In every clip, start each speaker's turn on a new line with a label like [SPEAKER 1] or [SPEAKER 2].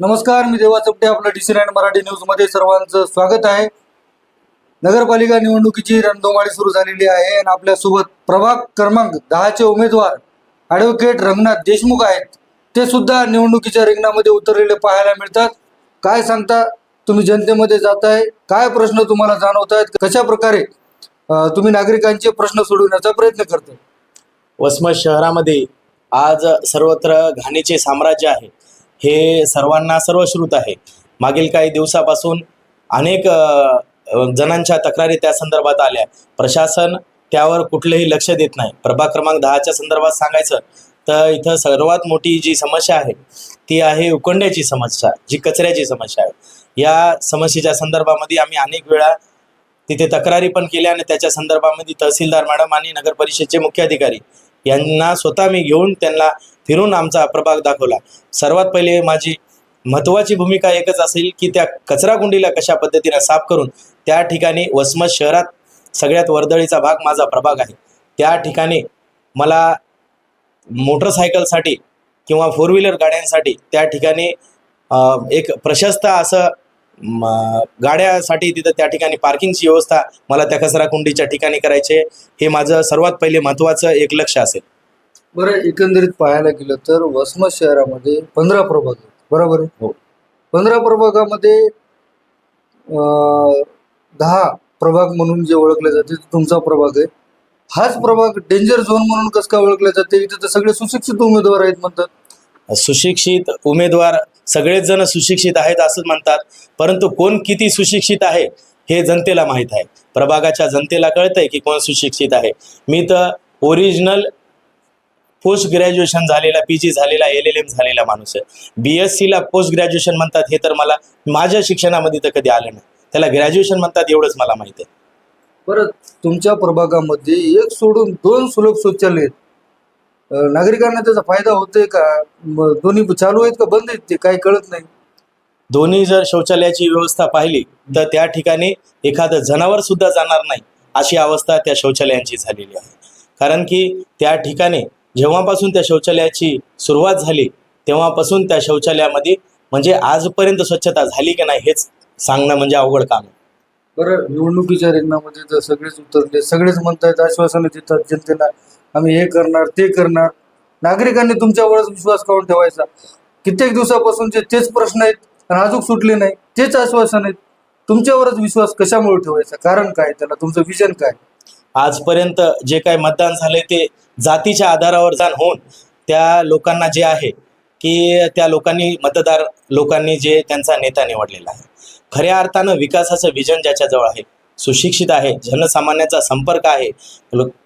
[SPEAKER 1] नमस्कार मी देवा चपटे आपलं डी सी नाईन मराठी न्यूजमध्ये सर्वांचं स्वागत आहे. नगरपालिका निवडणुकीची रणधुमाळी सुरू झालेली आहे आणि आपल्यासोबत प्रभाग क्रमांक दहाचे उमेदवार ॲडव्होकेट रंगनाथ देशमुख आहेत. ते सुद्धा निवडणुकीच्या रिंगणामध्ये उतरलेले पाहायला मिळतात. काय सांगता तुम्ही जनतेमध्ये जाताय काय प्रश्न तुम्हाला जाणवत आहेत कशा प्रकारे तुम्ही नागरिकांचे प्रश्न सोडवण्याचा प्रयत्न करताय?
[SPEAKER 2] वसमत शहरामध्ये आज सर्वत्र घाणीचे साम्राज्य आहे. हे सर्वांना सर्वश्रुत आहे. मागील काही दिवसापासून अनेक जणांच्या तक्रारी त्या संदर्भात आल्या. प्रशासन त्यावर कुठलेही लक्ष देत नाही. प्रभाग क्रमांक दहाच्या संदर्भात सांगायचं तर इथं सर्वात मोठी जी समस्या आहे ती आहे उकंड्याची समस्या जी कचऱ्याची समस्या आहे. या समस्येच्या संदर्भामध्ये आम्ही अनेक वेळा तिथे तक्रारी पण केल्या आणि त्याच्या संदर्भामध्ये तहसीलदार मॅडम आणि नगर परिषदेचे यांना स्वतः मी घेऊन त्यांना फिरून आमचा प्रभाग दाखवला. सर्वात पहिले माझी महत्त्वाची भूमिका एकच असेल की त्या कचरा कुंडीला कशा पद्धतीने साफ करून त्या ठिकाणी वसमत शहरात सगळ्यात वर्दळीचा भाग माझा प्रभाग आहे. त्या ठिकाणी मला मोटरसायकलसाठी किंवा फोर व्हीलर गाड्यांसाठी त्या ठिकाणी एक प्रशस्त असं गाड्यासाठी तिथं त्या ठिकाणी पार्किंगची व्यवस्था मला त्या कचरा कुंडीच्या ठिकाणी करायचे हे माझं सर्वात पहिले महत्त्वाचं एक लक्ष असेल.
[SPEAKER 1] बरं एकंदरीत पाहायला गेलं तर वसमत शहरामध्ये पंधरा प्रभाग आहेत. बरोबर आहे?
[SPEAKER 2] हो.
[SPEAKER 1] पंधरा प्रभागामध्ये दहा प्रभाग म्हणून जे ओळखले जाते तुमचा प्रभाग आहे. हाच प्रभाग डेंजर झोन म्हणून कसं काय ओळखले जाते? इथे तर सगळे सुशिक्षित उमेदवार आहेत म्हणतात.
[SPEAKER 2] सुशिक्षित उमेदवार सगळेच जण सुशिक्षित आहेत असं म्हणतात. परंतु कोण किती सुशिक्षित आहे हे जनतेला माहीत आहे. प्रभागाच्या जनतेला कळतंय की कोण सुशिक्षित आहे. मी तर ओरिजिनल पोस्ट ग्रॅज्युएशन झालेला पी जी झालेला एल एल एम झालेला माणूस आहे. बी एस सीला पोस्ट ग्रॅज्युएशन म्हणतात हे तर मला माझ्या शिक्षणामध्ये तर कधी आलं नाही. त्याला ग्रॅज्युएशन म्हणतात एवढंच मला माहिती आहे.
[SPEAKER 1] बरं तुमच्या प्रभागामध्ये एक सोडून दोन सुलभ शौचालय आहेत. अं, नागरिकांना त्याचा फायदा होतोय का? म- दोन्ही चालू आहेत का? बंद आहेत ते? काही कळत नाही.
[SPEAKER 2] दोन्ही जर शौचालयाची व्यवस्था पाहिली तर त्या ठिकाणी एखादं जनावर सुद्धा जाणार नाही अशी अवस्था त्या शौचालयांची झालेली आहे. कारण की त्या ठिकाणी जेव्हापासून त्या शौचालयाची सुरुवात झाली तेव्हापासून त्या शौचालयामध्ये म्हणजे आजपर्यंत स्वच्छता झाली की नाही हेच सांगणं म्हणजे अवघड काम आहे.
[SPEAKER 1] बरं निवडणुकीच्या रिंगणामध्ये तर सगळेच उतरले सगळेच म्हणतायत आश्वासनं देतात जनतेला आम्ही हे करणार ते करणार. नागरिकांनी तुमच्यावरच विश्वास काढून ठेवायचा. कित्येक दिवसापासूनचे तेच प्रश्न आहेत अजून सुटले नाही तेच आश्वासन आहेत. तुमच्यावरच विश्वास कशामुळे ठेवायचा? कारण काय? त्याला तुमचं विजन काय?
[SPEAKER 2] आजपर्यंत जे काही मतदान झाले ते जातीच्या आधारावर जाण होऊन त्या लोकांना जे आहे की त्या लोकांनी मतदार लोकांनी जे त्यांचा नेता निवडलेला आहे. खऱ्या अर्थानं विकासाचं विजन ज्याच्याजवळ आहे सुशिक्षित आहे जनसामान्याचा संपर्क आहे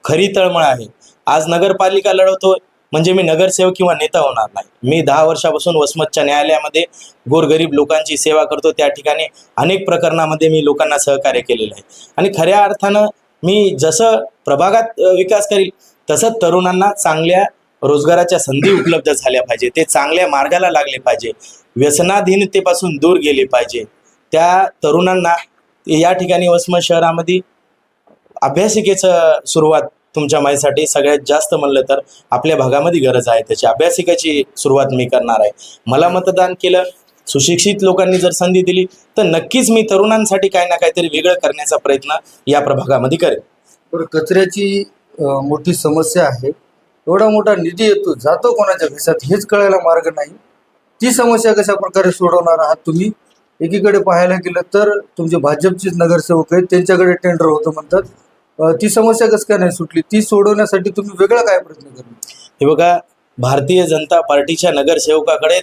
[SPEAKER 2] खरी तळमळ आहे. आज नगरपालिका लढवतोय म्हणजे मी नगरसेवक किंवा नेता होणार नाही. मी दहा वर्षापासून वसमतच्या न्यायालयामध्ये गोरगरीब लोकांची सेवा करतो. त्या ठिकाणी अनेक प्रकरणामध्ये मी लोकांना सहकार्य केलेलं आहे. आणि खऱ्या अर्थानं मी जसं प्रभागात विकास करील तसंच तरुणांना चांगल्या रोजगाराच्या संधी उपलब्ध झाल्या पाहिजे. ते चांगल्या मार्गाला लागले पाहिजे. व्यसनाधीनतेपासून दूर गेले पाहिजे. त्या तरुणांना या ठिकाणी वसमत शहरामध्ये अभ्यासिकेचं सुरुवात तुमच्या माझ्यासाठी सगळ्यात जास्त म्हणलं तर आपल्या भागामध्ये गरज आहे. त्याची अभ्यासिकेची सुरुवात मी करणार आहे. मला मतदान केलं सुशिक्षित लोकांनी जर संधी दिली तर नक्कीच मी तरुणांसाठी काही ना काहीतरी वेगळं करण्याचा प्रयत्न या प्रभागामध्ये करेन.
[SPEAKER 1] बरं कचऱ्याची मोठी समस्या आहे. एवढा मोठा निधी येतो जातो कोणाच्या खिशात हेच कळायला मार्ग नाही. ती समस्या कशा प्रकारे सोडवणार आहात तुम्ही? एकीकडे पाहायला गेलं तर तुमचे भाजपचेच नगरसेवक आहेत त्यांच्याकडे टेंडर होतं म्हणतात. ती समस्या कसं काय नाही सुटली? ती सोडवण्यासाठी तुम्ही वेगळा काय प्रयत्न करणार?
[SPEAKER 2] हे बघा भारतीय जनता पार्टीच्या नगरसेवकाकडे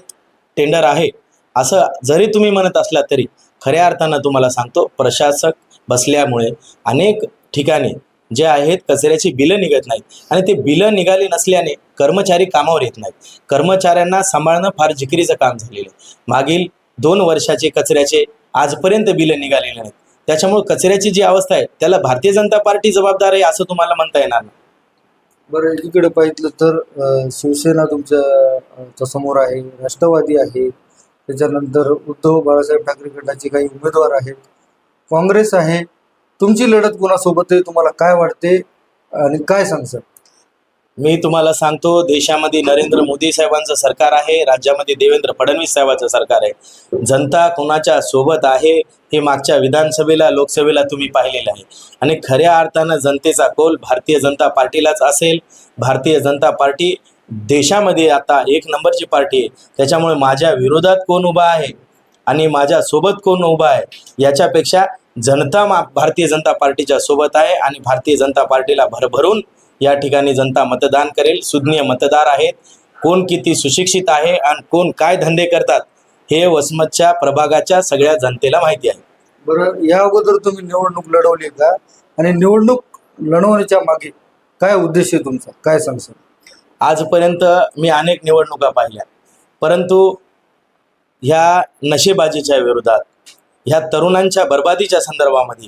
[SPEAKER 2] टेंडर आहे. असं जरी तुम्ही म्हणत असला तरी खऱ्या अर्थानं तुम्हाला सांगतो प्रशासक बसल्यामुळे अनेक ठिकाणी जे आहेत कचऱ्याची बिलं निघत नाहीत. आणि ते बिलं निघाली नसल्याने कर्मचारी कामावर येत नाहीत. कर्मचाऱ्यांना सांभाळणं फार जिकिरीचं काम झालेलं आहे. मागील दोन वर्षाचे कचऱ्याचे आजपर्यंत बिलं निघालेले नाहीत. त्याच्यामुळे कचऱ्याची जी अवस्था आहे त्याला भारतीय जनता पार्टी जबाबदार आहे असं तुम्हाला म्हणता येणार नाही.
[SPEAKER 1] बरं एकीकडे पाहिलं तर शिवसेना तुमच्यासमोर आहे राष्ट्रवादी आहे. त्याच्यानंतर उद्धव बाळासाहेब ठाकरे गटाचे काही उमेदवार आहेत. काँग्रेस आहे तुमची लढत कोणासोबत आहे तुम्हाला काय वाटते आणि काय सांगसाल
[SPEAKER 2] मी तुम्हाला सांगतो देशामध्ये नरेंद्र मोदी साहेबांचं सरकार आहे राज्यामध्ये देवेंद्र फडणवीस साहेबांचं सरकार आहे. जनता कोणाच्या सोबत आहे हे मागच्या विधानसभेला लोकसभेला तुम्ही पाहिलेलं आहे. आणि खऱ्या अर्थानं जनतेचा कौल भारतीय जनता पार्टीलाच असेल. भारतीय जनता पार्टी देशामध्ये आता एक नंबरची पार्टी आहे. त्याच्यामुळे माझ्या विरोधात कोण उभा आहे? आणि माझ्या सोबत कोण उभा आहे याच्यापेक्षा जनता मा भारतीय जनता पार्टीच्या सोबत आहे आणि भारतीय जनता पार्टीला भरभरून या ठिकाणी जनता मतदान करेल. सुज्ञ मतदार आहेत. कोण किती सुशिक्षित आहे आणि कोण काय धंदे करतात हे वसमतच्या प्रभागाच्या सगळ्या जनतेला माहिती आहे.
[SPEAKER 1] बरं या अगोदर तुम्ही निवडणूक लढवली का? आणि निवडणूक लढवण्याच्या मागे काय उद्देश आहे तुमचा? काय सांगसाल
[SPEAKER 2] आजपर्यंत मी अनेक निवडणुका पाहिल्या. परंतु ह्या नशेबाजीच्या विरोधात ह्या तरुणांच्या बर्बादीच्या संदर्भामध्ये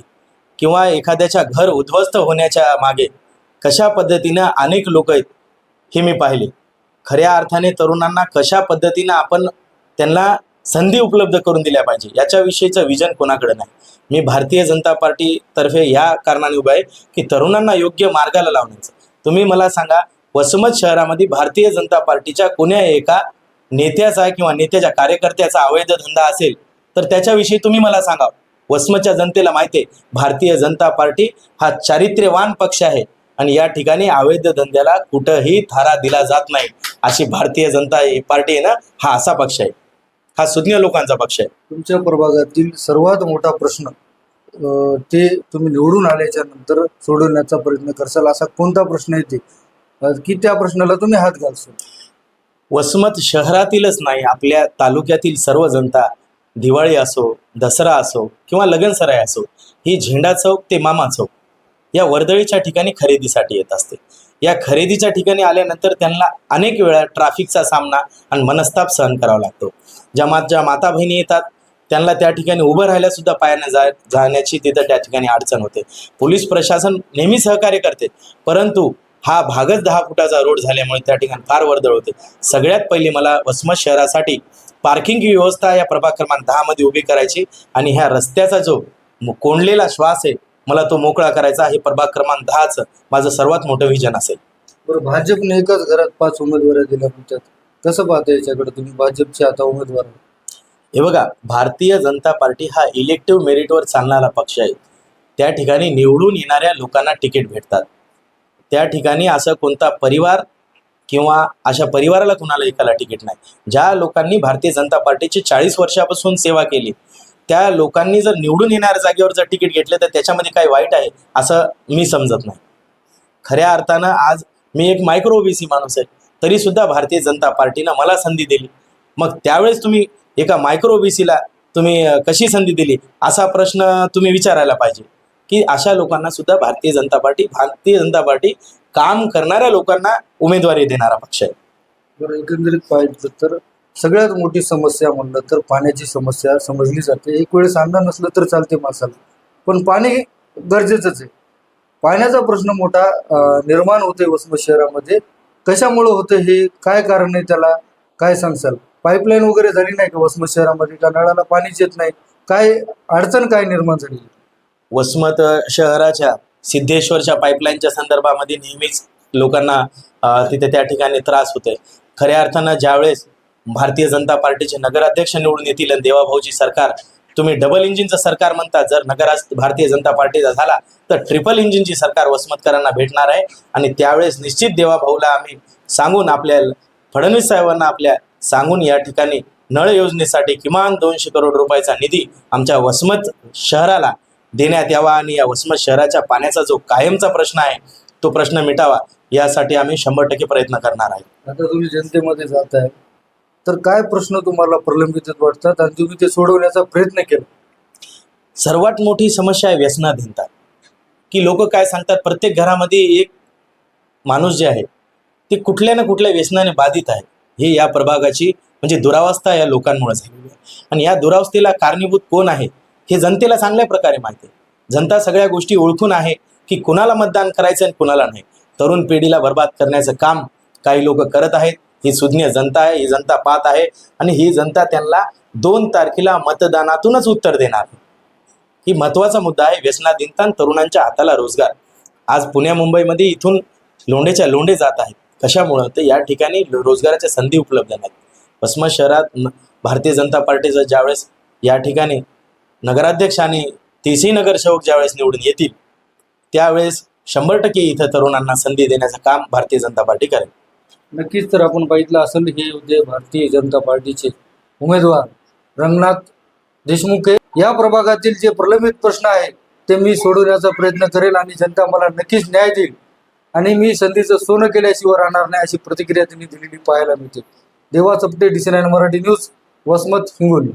[SPEAKER 2] किंवा एखाद्याच्या घर उद्ध्वस्त होण्याच्या मागे कशा पद्धतीनं अनेक लोक आहेत हे मी पाहिले. खऱ्या अर्थाने तरुणांना कशा पद्धतीनं आपण त्यांना संधी उपलब्ध करून दिल्या पाहिजे याच्याविषयीचं विजन कोणाकडे नाही. मी भारतीय जनता पार्टीतर्फे ह्या कारणाने उभा आहे की तरुणांना योग्य मार्गाला लावण्याचं. तुम्ही मला सांगा वसमत शहरामध्ये भारतीय जनता पार्टीच्या कोण्या एका नेत्याचा किंवा नेत्याच्या कार्यकर्त्याचा अवैध धंदा असेल तर त्याच्याविषयी तुम्ही मला सांगा. वसमतच्या जनतेला माहिती आहे भारतीय जनता पार्टी हा चारित्र्यवान पक्ष आहे आणि या ठिकाणी अवैध धंद्याला कुठंही थारा दिला जात नाही. अशी भारतीय जनता पार्टी आहे ना हा असा पक्ष आहे. हा सुज्ञ लोकांचा पक्ष आहे.
[SPEAKER 1] तुमच्या प्रभागातील सर्वात मोठा प्रश्न ते तुम्ही निवडून आल्याच्यानंतर सोडवण्याचा प्रयत्न करसाल असा कोणता प्रश्न येते की त्या प्रश्नाला तुम्ही हात घालसाल?
[SPEAKER 2] वसमत शहरातीलच नाही आपल्या तालुक्यातील सर्व जनता दिवाळी असो दसरा असो किंवा लगनसराय असो ही झेंडा चौक ते मामा चौक या वर्दळीच्या ठिकाणी खरेदीसाठी येत असते. या खरेदीच्या ठिकाणी आल्यानंतर त्यांना अनेक वेळा ट्रॅफिकचा सामना आणि मनस्ताप सहन करावा लागतो. ज्या मात ज्या माता बहिणी येतात त्यांना त्या ठिकाणी उभं राहायला सुद्धा पायाने जा जाण्याची तिथं त्या ठिकाणी अडचण होते. पोलीस प्रशासन नेहमी सहकार्य करते परंतु हा भागच दहा फुटाचा रोड झाल्यामुळे त्या ठिकाणी फार वर्दळ होते. सगळ्यात पहिली मला वसमत शहरासाठी पार्किंग व्यवस्था या प्रभाग क्रमांक दहामध्ये उभी करायची आणि ह्या रस्त्याचा जो कोंडलेला श्वास आहे मला तो मोकळा करायचा हे प्रभाग क्रमांक दहाचं माझं सर्वात मोठं विजन असेल.
[SPEAKER 1] बरं भाजपने एकाच घरात पाच उमेदवार दिल्या म्हणतात कसं पाहता याच्याकडे तुम्ही? भाजपचे आता उमेदवार.
[SPEAKER 2] हे बघा भारतीय जनता पार्टी हा इलेक्टिव्ह मेरिटवर चालणारा पक्ष आहे. त्या ठिकाणी निवडून येणाऱ्या लोकांना तिकीट भेटतात. त्या ठिकाणी असं कोणता परिवार किंवा अशा परिवाराला कुणाला एकाला तिकीट नाही. ज्या लोकांनी भारतीय जनता पार्टीची चाळीस वर्षापासून सेवा केली त्या लोकांनी जर निवडून येणाऱ्या जागेवर जर तिकीट घेतलं तर त्याच्यामध्ये काही वाईट आहे असं मी समजत नाही. खऱ्या अर्थानं आज मी एक मायक्रो ओबीसी माणूस आहे तरी सुद्धा भारतीय जनता पार्टीनं मला संधी दिली. मग त्यावेळेस तुम्ही एका मायक्रो ओबीसीला तुम्ही कशी संधी दिली असा प्रश्न तुम्ही विचारायला पाहिजे. की अशा लोकांना सुद्धा भारतीय जनता पार्टी भारतीय जनता पार्टी काम करणाऱ्या लोकांना उमेदवारी देणारा पक्ष आहे.
[SPEAKER 1] बरं एकंदरीत पाहिजे तर सगळ्यात मोठी समस्या म्हणलं तर पाण्याची समस्या समजली जाते. एक वेळेस अन्न नसलं तर चालते माणसाला. पण पाणी गरजेचंच आहे. पाण्याचा प्रश्न मोठा निर्माण होते वसमत शहरामध्ये. कशामुळे होते हे? काय कारण आहे त्याला? काय सांगसाल पाईपलाईन वगैरे झाली नाही का वसमत शहरामध्ये? का नळाला पाणीच येत नाही? काय अडचण काय निर्माण झाली?
[SPEAKER 2] वसमत शहराच्या सिद्धेश्वरच्या पाईपलाईनच्या संदर्भामध्ये नेहमीच लोकांना तिथे त्या ठिकाणी त्रास होतोय. खऱ्या अर्थानं ज्यावेळेस भारतीय जनता पार्टीचे नगराध्यक्ष निवडून येतील आणि देवाभाऊजी सरकार तुम्ही डबल इंजिनचं सरकार म्हणता जर नगर भारतीय जनता पार्टीचा झाला तर ट्रिपल इंजिनची सरकार वसमतकरांना भेटणार आहे. आणि त्यावेळेस निश्चित देवाभाऊला आम्ही सांगून आपल्या फडणवीस साहेबांना आपल्या सांगून या ठिकाणी नळ योजनेसाठी किमान दोनशे करोड रुपयाचा निधी आमच्या वसमत शहराला देण्यात यावा आणि या वसमत शहराच्या पाण्याचा जो कायमचा प्रश्न आहे तो प्रश्न मिटावा यासाठी आम्ही शंभर टक्के प्रयत्न करणार आहे.
[SPEAKER 1] आता तुम्ही जनतेमध्ये जात आहे तर काय प्रश्न तुम्हाला प्रलंबित वाटतात आणि तुम्ही ते सोडवण्याचा प्रयत्न केला?
[SPEAKER 2] सर्वात मोठी समस्या आहे व्यसनाधीनता. की लोक काय सांगतात प्रत्येक घरामध्ये एक माणूस जे आहे ते कुठल्या ना कुठल्या व्यसनाने बाधित आहे. हे या प्रभागाची म्हणजे दुरावस्था या लोकांमुळे झालेली आहे. आणि या दुरावस्थेला कारणीभूत कोण आहे? हे जनतेला चांगल्या प्रकारे माहिती आहे. जनता सगळ्या गोष्टी ओळखून आहे की कुणाला मतदान करायचं आणि कुणाला नाही. तरुण पिढीला बर्बाद करण्याचं काम काही लोक करत आहेत. ही सुज्ञ जनता आहे ही जनता पाहत आहे आणि ही जनता त्यांना दोन तारखेला मतदानातूनच उत्तर देणार आहे. ही महत्त्वाचा मुद्दा आहे. व्यसनाधीनता तरुणांच्या हाताला रोजगार. आज पुण्या मुंबईमध्ये इथून लोंढेच्या लोंढे जात आहेत. कशामुळं? तर या ठिकाणी रोजगाराच्या संधी उपलब्ध नाहीत. वसमत शहरात भारतीय जनता पार्टीचं ज्यावेळेस या ठिकाणी नगराध्यक्ष आणि तीसही नगरसेवक ज्यावेळेस निवडून येतील त्यावेळेस शंभर टक्के इथं तरुणांना संधी देण्याचं काम भारतीय जनता पार्टी करेल.
[SPEAKER 1] नक्कीच तर आपण बघितलं असेल हे होते भारतीय जनता पार्टीचे उमेदवार रंगनाथ देशमुख या प्रभागातील जे प्रलंबित प्रश्न आहे ते मी सोडवण्याचा प्रयत्न करेल आणि जनता मला नक्कीच न्याय देईल आणि मी संधीचं सोनं केल्याशिवाय राहणार नाही अशी प्रतिक्रिया त्यांनी दिलेली पाहायला मिळते. देवा चपटे D C nine Marathi news Vasmat Hingoli.